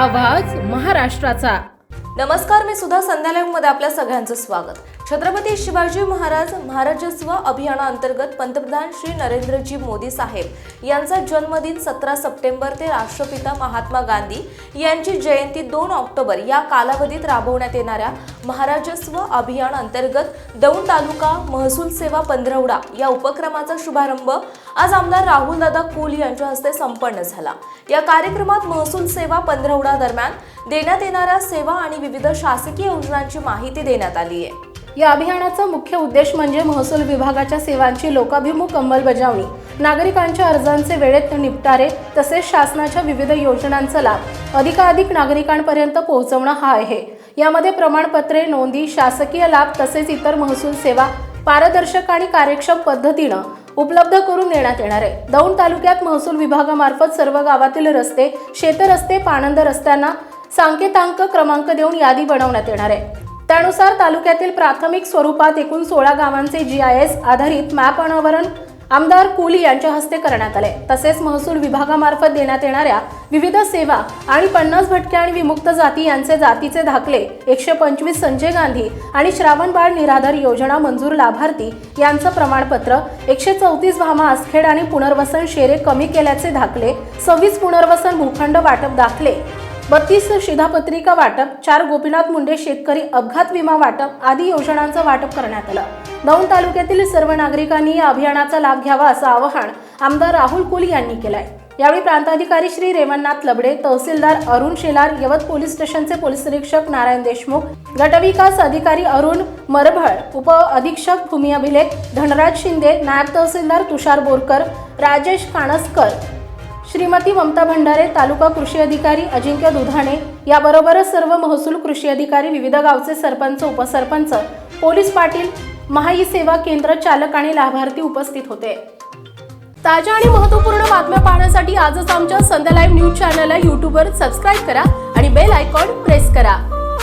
आवाज महाराष्ट्राचा. नमस्कार मी सुद्धा संध्यालयमध्ये आपल्या सगळ्यांचं स्वागत. छत्रपती शिवाजी महाराज महाराजस्व अभियानाअंतर्गत पंतप्रधान श्री नरेंद्रजी मोदी साहेब यांचा जन्मदिन सतरा सप्टेंबर ते राष्ट्रपिता महात्मा गांधी यांची जयंती दोन ऑक्टोबर या कालावधीत राबवण्यात येणाऱ्या महाराजस्व अभियान अंतर्गत दौंड तालुका महसूल सेवा पंधरवडा या उपक्रमाचा शुभारंभ आज आमदार राहुलदादा कुल यांच्या हस्ते संपन्न झाला. या कार्यक्रमात महसूल सेवा पंधरवडा दरम्यान देण्यात येणाऱ्या सेवा आणि विविध शासकीय योजनांची माहिती देण्यात आली आहे. या अभियानाचा मुख्य उद्देश म्हणजे महसूल विभागाच्या सेवांची लोकाभिमुख अंमलबजावणी. नागरिकांच्या अर्जांचे वेळेत निपटारे तसेच शासनाच्या विविध योजनांचा लाभ. अधिकाधिक नागरिकांपर्यंत पोहोचवणं हा आहे. यामध्ये प्रमाणपत्रे नोंदी शासकीय लाभ तसेच इतर महसूल सेवा पारदर्शक आणि कार्यक्षम पद्धतीनं उपलब्ध करून देण्यात येणार आहे. दौंड तालुक्यात महसूल विभागामार्फत सर्व गावातील रस्ते शेतरस्ते पाणंद रस्त्यांना सांकेतांक क्रमांक देऊन यादी बनवण्यात येणार आहे. त्यानुसार तालुक्यातील प्राथमिक स्वरूपात एकूण सोळा गावांचे जी आय एस आधारित मॅप अनावरण आमदार कुली यांच्या हस्ते करण्यात आले. तसेच महसूल विभागामार्फत देण्यात येणाऱ्या विविध सेवा आणि पन्नास भटके आणि विमुक्त जाती यांचे जातीचे दाखले एकशे पंचवीस संजय गांधी आणि श्रावण बाळ निराधार योजना मंजूर लाभार्थी यांचं प्रमाणपत्र एकशे चौतीस भामा आसखेड आणि पुनर्वसन शेरे कमी केल्याचे दाखले सव्वीस पुनर्वसन भूखंड वाटप दाखले बत्तीस शिधापत्रिका वाटप चार गोपीनाथ मुंडे शेतकरी अपघात विमा वाटप आदी योजनांचं वाटप करण्यात आलं. दौंड तालुक्यातील सर्व नागरिकांनी या अभियानाचा लाभ घ्यावा असं आवाहन आमदार राहुल कुल यांनी केलंय. यावेळी प्रांताधिकारी श्री रेवणनाथ लबडे तहसीलदार अरुण शेलार यवत पोलीस स्टेशनचे पोलीस निरीक्षक नारायण देशमुख गटविकास अधिकारी अरुण मरभळ उप अधीक्षक भूमी अभिलेख धनराज शिंदे नायब तहसीलदार तुषार बोरकर राजेश काणसकर श्रीमती ममता भंडारे तालुका कृषी अधिकारी अजिंक्य दुधाणे याबरोबरच सर्व महसूल कृषी अधिकारी विविध गावचे सरपंच उपसरपंच पोलीस पाटील महाई सेवा केंद्र चालक आणि लाभार्थी उपस्थित होते. ताज्या आणि महत्त्वपूर्ण बातम्या पाहण्यासाठी आजच आमच्या संध्या लाईव्ह न्यूज चॅनलला यूट्यूबवर सबस्क्राईब करा आणि बेल आयकॉन प्रेस करा.